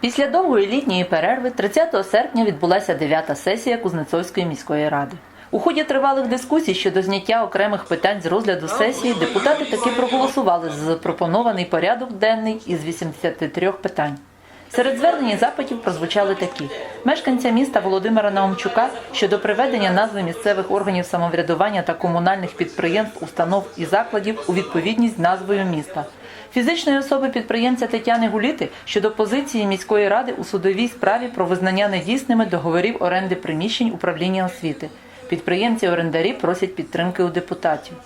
Після довгої літньої перерви 30 серпня відбулася дев'ята сесія Кузнецовської міської ради. У ході тривалих дискусій щодо зняття окремих питань з розгляду сесії депутати таки проголосували за запропонований порядок денний із 83 питань. Серед звернень і запитів прозвучали такі: мешканця міста Володимира Наумчука щодо приведення назви місцевих органів самоврядування та комунальних підприємств, установ і закладів у відповідність назвою міста. Фізичної особи підприємця Тетяни Гуліти щодо позиції міської ради у судовій справі про визнання недійсними договорів оренди приміщень управління освіти. Підприємці-орендарі просять підтримки у депутатів.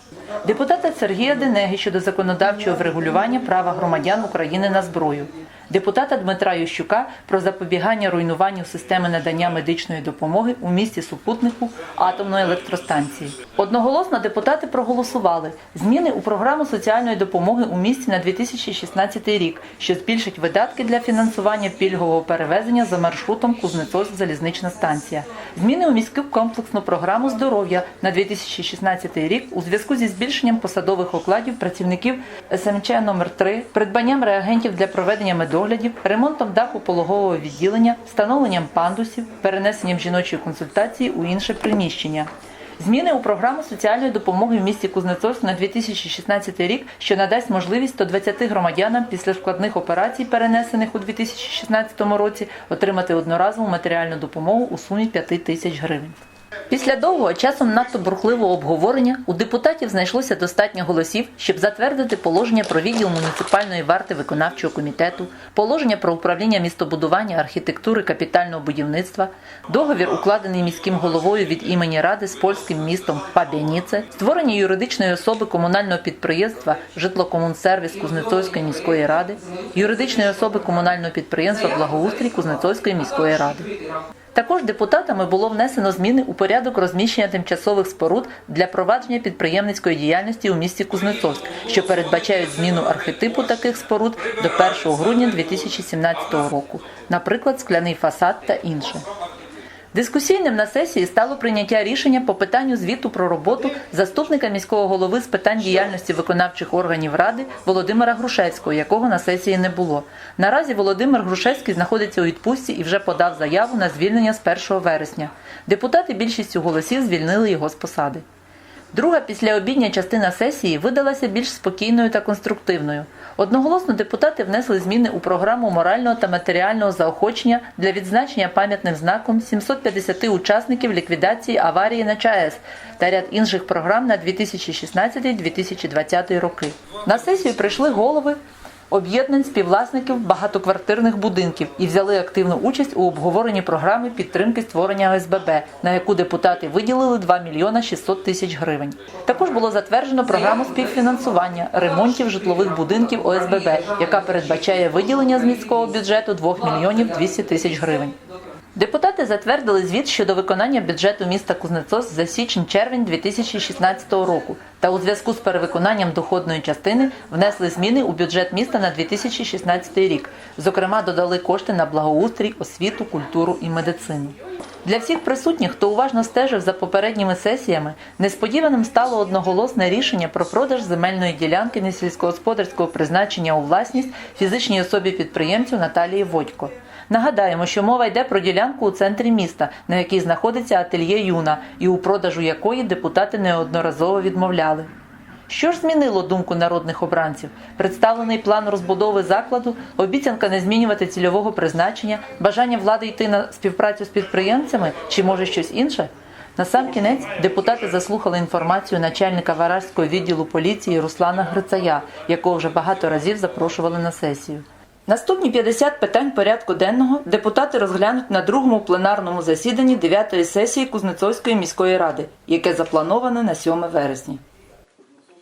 Депутата Сергія Денеги щодо законодавчого врегулювання права громадян України на зброю. Депутата Дмитра Ющука про запобігання руйнуванню системи надання медичної допомоги у місті супутнику атомної електростанції. Одноголосно депутати проголосували зміни у програму соціальної допомоги у місті на 2016 рік, що збільшить видатки для фінансування пільгового перевезення за маршрутом Кузнецовськ залізнична станція. Зміни у міську комплексну програму здоров'я на 2016 рік у зв'язку зі збільшенням посадових окладів працівників СМЧ номер 3 придбанням реагентів для проведення медоглядів, ремонтом даху пологового відділення, встановленням пандусів, перенесенням жіночої консультації у інше приміщення. Зміни у програму соціальної допомоги в місті Кузнецовськ на 2016 рік, що надасть можливість 120 громадянам після складних операцій, перенесених у 2016 році, отримати одноразову матеріальну допомогу у сумі 5 тисяч гривень. Після довгого часом надто бурхливого обговорення у депутатів знайшлося достатньо голосів, щоб затвердити положення про відділ муніципальної варти виконавчого комітету, положення про управління містобудування, архітектури, капітального будівництва, договір, укладений міським головою від імені ради з польським містом Пабяніце, створення юридичної особи комунального підприємства Житлокомунсервіс Кузнецовської міської ради, юридичної особи комунального підприємства Благоустрій Кузнецовської міської ради. Також депутатами було внесено зміни у порядок розміщення тимчасових споруд для провадження підприємницької діяльності у місті Кузнецовськ, що передбачають зміну архетипу таких споруд до 1 грудня 2017 року, наприклад, скляний фасад та інше. Дискусійним на сесії стало прийняття рішення по питанню звіту про роботу заступника міського голови з питань діяльності виконавчих органів ради Володимира Грушевського, якого на сесії не було. Наразі Володимир Грушевський знаходиться у відпустці і вже подав заяву на звільнення з 1 вересня. Депутати більшістю голосів звільнили його з посади. Друга післяобідня частина сесії видалася більш спокійною та конструктивною. Одноголосно депутати внесли зміни у програму морального та матеріального заохочення для відзначення пам'ятним знаком 750 учасників ліквідації аварії на ЧАЕС та ряд інших програм на 2016-2020 роки. На сесію прийшли голови об'єднань співвласників багатоквартирних будинків і взяли активну участь у обговоренні програми підтримки створення ОСББ, на яку депутати виділили 2 мільйона 600 тисяч гривень. Також було затверджено програму співфінансування ремонтів житлових будинків ОСББ, яка передбачає виділення з міського бюджету 2 мільйонів 200 тисяч гривень. Депутати затвердили звіт щодо виконання бюджету міста Кузнецовськ за січень-червень 2016 року та у зв'язку з перевиконанням доходної частини внесли зміни у бюджет міста на 2016 рік. Зокрема, додали кошти на благоустрій, освіту, культуру і медицину. Для всіх присутніх, хто уважно стежив за попередніми сесіями, несподіваним стало одноголосне рішення про продаж земельної ділянки несільськогосподарського призначення у власність фізичній особі підприємцю Наталії Водько. Нагадаємо, що мова йде про ділянку у центрі міста, на якій знаходиться ательє Юна, і у продажу якої депутати неодноразово відмовляли. Що ж змінило думку народних обранців? Представлений план розбудови закладу, обіцянка не змінювати цільового призначення, бажання влади йти на співпрацю з підприємцями чи може щось інше? На сам кінець депутати заслухали інформацію начальника Варажського відділу поліції Руслана Грицая, якого вже багато разів запрошували на сесію. Наступні 50 питань порядку денного депутати розглянуть на другому пленарному засіданні 9-ї сесії Кузнецовської міської ради, яке заплановане на 7 вересня.